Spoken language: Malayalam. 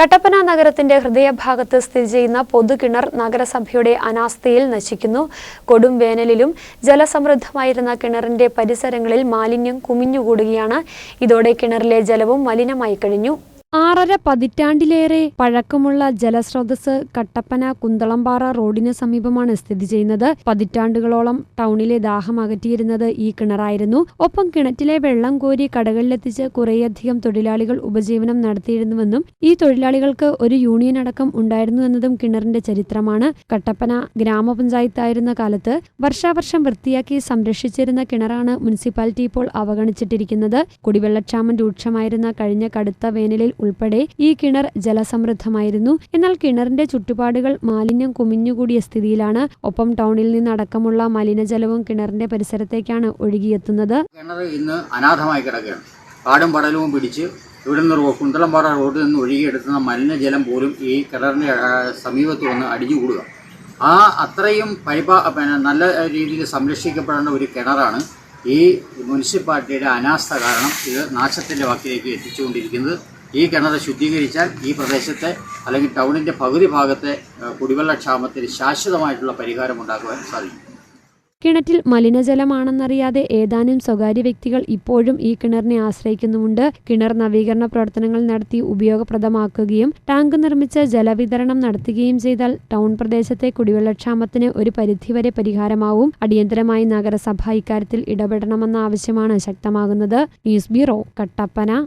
കട്ടപ്പന നഗരത്തിന്റെ ഹൃദയഭാഗത്ത് സ്ഥിതി ചെയ്യുന്ന പൊതുകിണർ നഗരസഭയുടെ അനാസ്ഥയിൽ നശിക്കുന്നു. കൊടും വേനലിലും ജലസമൃദ്ധമായിരുന്ന കിണറിന്റെ പരിസരങ്ങളിൽ മാലിന്യം കുമിഞ്ഞുകൂടുകയാണ്. ഇതോടെ കിണറിലെ ജലവും മലിനമായി കഴിഞ്ഞു. ആറര പതിറ്റാണ്ടിലേറെ പഴക്കമുള്ള ജലസ്രോതസ് കട്ടപ്പന കുന്തളംപാറ റോഡിന് സമീപമാണ് സ്ഥിതി ചെയ്യുന്നത്. പതിറ്റാണ്ടുകളോളം ടൗണിലെ ദാഹം അകറ്റിയിരുന്നത് ഈ കിണറായിരുന്നു. ഒപ്പം കിണറ്റിലെ വെള്ളം കോരി കടകളിലെത്തിച്ച് കുറേയധികം തൊഴിലാളികൾ ഉപജീവനം നടത്തിയിരുന്നുവെന്നും ഈ തൊഴിലാളികൾക്ക് ഒരു യൂണിയൻ അടക്കം ഉണ്ടായിരുന്നു എന്നതും കിണറിന്റെ ചരിത്രമാണ്. കട്ടപ്പന ഗ്രാമപഞ്ചായത്തായിരുന്ന കാലത്ത് വർഷാവർഷം വൃത്തിയാക്കി സംരക്ഷിച്ചിരുന്ന കിണറാണ് മുനിസിപ്പാലിറ്റി ഇപ്പോൾ അവഗണിച്ചിട്ടിരിക്കുന്നത്. കുടിവെള്ളക്ഷാമം രൂക്ഷമായിരുന്ന കഴിഞ്ഞ കടുത്ത വേനലിൽ ഉൾപ്പെടെ ഈ കിണർ ജലസമൃദ്ധമായിരുന്നു. എന്നാൽ കിണറിന്റെ ചുറ്റുപാടുകൾ മാലിന്യം കുമിഞ്ഞുകൂടിയ സ്ഥിതിയിലാണ് ഒപ്പം ടൗണിൽ നിന്നടക്കമുള്ള മലിനജലവും കിണറിന്റെ പരിസരത്തേക്കാണ് ഒഴുകിയെത്തുന്നത്. കിണർ ഇന്ന് അനാഥമായി കിടക്കുകയാണ്. കാടും പടലവും പിടിച്ച് ഇവിടെ നിന്ന് കുന്തളംപാറ റോഡിൽ നിന്ന് ഒഴുകിയെടുക്കുന്ന മലിനജലം പോലും ഈ കിണറിന്റെ സമീപത്ത് വന്ന് അടിഞ്ഞുകൂടുക. ആ അത്രയും പരിപാ പിന്നെ നല്ല രീതിയിൽ സംരക്ഷിക്കപ്പെടേണ്ട ഒരു കിണറാണ് ഈ മുനിസിപ്പാലിറ്റിയുടെ അനാസ്ഥ കാരണം ഇത് നാശത്തിന്റെ വാക്കിലേക്ക് എത്തിച്ചുകൊണ്ടിരിക്കുന്നത്. ഈ കിണർ ശുദ്ധീകരിച്ചാൽ ഈ പ്രദേശത്തെ അല്ലെങ്കിൽ ടൗണിന്റെ പകുതി ഭാഗത്തെ കുടിവെള്ളക്ഷാമത്തിന് ശാശ്വതമായിട്ടുള്ള പരിഹാരം ഉണ്ടാക്കുവാൻ സാധിക്കും. കിണറ്റിൽ മലിനജലമാണെന്നറിയാതെ ഏതാനും സ്വകാര്യ വ്യക്തികൾ ഇപ്പോഴും ഈ കിണറിനെ ആശ്രയിക്കുന്നുമുണ്ട്. കിണർ നവീകരണ പ്രവർത്തനങ്ങൾ നടത്തി ഉപയോഗപ്രദമാക്കുകയും ടാങ്ക് നിർമ്മിച്ച് ജലവിതരണം നടത്തുകയും ചെയ്താൽ ടൗൺ പ്രദേശത്തെ കുടിവെള്ളക്ഷാമത്തിന് ഒരു പരിധിവരെ പരിഹാരമാവും. അടിയന്തരമായി നഗരസഭ ഇക്കാര്യത്തിൽ ഇടപെടണമെന്ന ആവശ്യമാണ് ശക്തമാകുന്നത്. News bureau Kattappana.